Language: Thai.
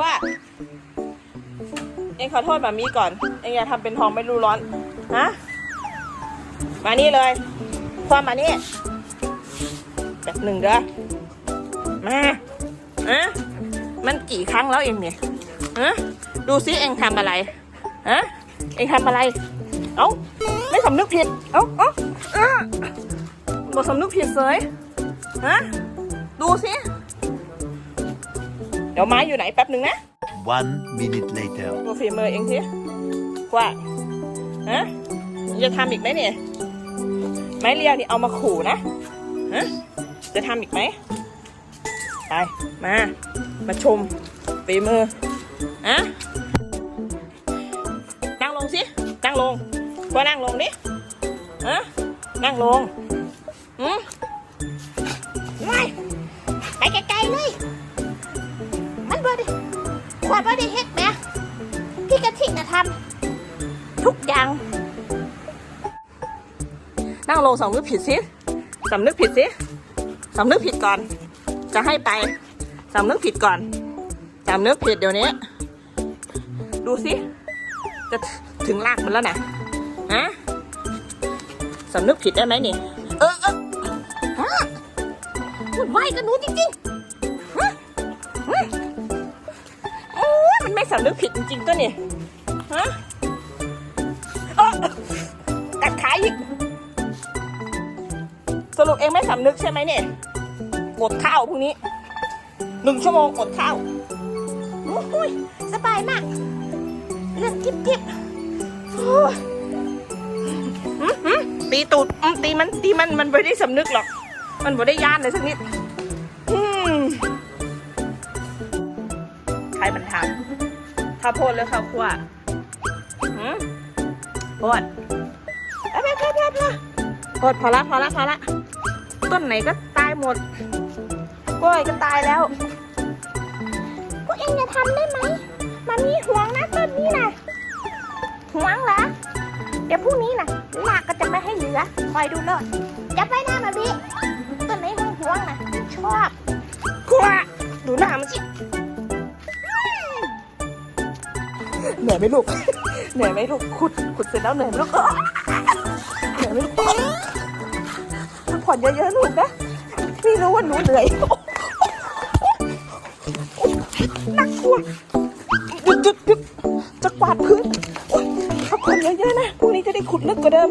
ว่าเองขอโทษแบบนี้ก่อน เองอย่าทำเป็นทองไม่รู้ร้อน ฮะ มานี่เลย ความมานี่แบบหนึ่งเด้อมาอะมันกี่ครั้งแล้วเองเนี่ยฮะดูซิเองทำอะไรฮะเองทำอะไร เอ้า ไม่สำนึกผิด เอ้าเอ้าเอ้า บอกสำนึกผิดเสยฮะดูซิเดี๋ยวไม้อยู่ไหนแป๊บหนึ่งนะ One minute later. ดูฝีมือเองสิว่าฮะจะทำอีกไหมเนี่ย ไม้เรียวนี่เอามาขู่นะฮะจะทำอีกไหมไป มา มาชมฝีมือฮะนั่งลงสิ นั่งลงว่านั่งลงดิฮะนั่งลง ขวดบ่ได้เฮ็ดแหมพี่กะทินะทำทุกอย่าง นั่งลงสำนึกผิดสิสำนึกผิดสิสำนึกผิดก่อน จะให้ไปสำนึกผิดก่อนสำนึกผิดเดี๋ยวนี้ ดูสิจะถึงลากมันแล้วนะฮะสำนึกผิดได้ไหมนี่ เออเออฮะวุ่นวกับหนูจริงๆฮะ สำนึกผิดจริงๆตัวนี่ยฮะอ้อกัดขาอีก สรุปเองไม่สำนึกใช่ไหมเนี่ยอดข้าวพรุ่งนี้หนึ่งชั่วโมงอดข้าวโอ้ยสบายมากเรื่องจิ๊บจิ๊บโอ้ยหืมตีตูดอืมตีมันตีมันมันไม่ได้สำนึกหรอก มันไม่ได้ย่านเลยสักนิดอืมใครมันทำ ข้าวโพดหรือข้าวคั่วหืมโพดไปไปไปไปไปโพดพอละพอละพอละต้นไหนก็ตายหมดกล้วยก็ตายแล้วพวกเองจะทำได้ไหมมามีห่วงนะต้นนี้นะห่วงเหรอเดี๋ยวพรุ่งนี้นะลากก็จะไม่ให้เหลือคอยดูเลิศจะไปหน้ามาบิต้นไหนห่วงห่วงนะชอบกลัวดูหน้ามันสิ เหนื่อยไหมลูก เหนื่อยไหมลูก ขุด ขุดเสร็จแล้วเหนื่อยไหมลูก เหนื่อยไหมลูกพักผ่อนเยอะๆลูกนะ พี่รู้ว่าหนูเหนื่อยน่ากลัวหยุดหยุดหยุดจะกวาดพื้นพักผ่อนเยอะๆนะ พรุ่งนี้จะได้ขุดลึกกว่าเดิม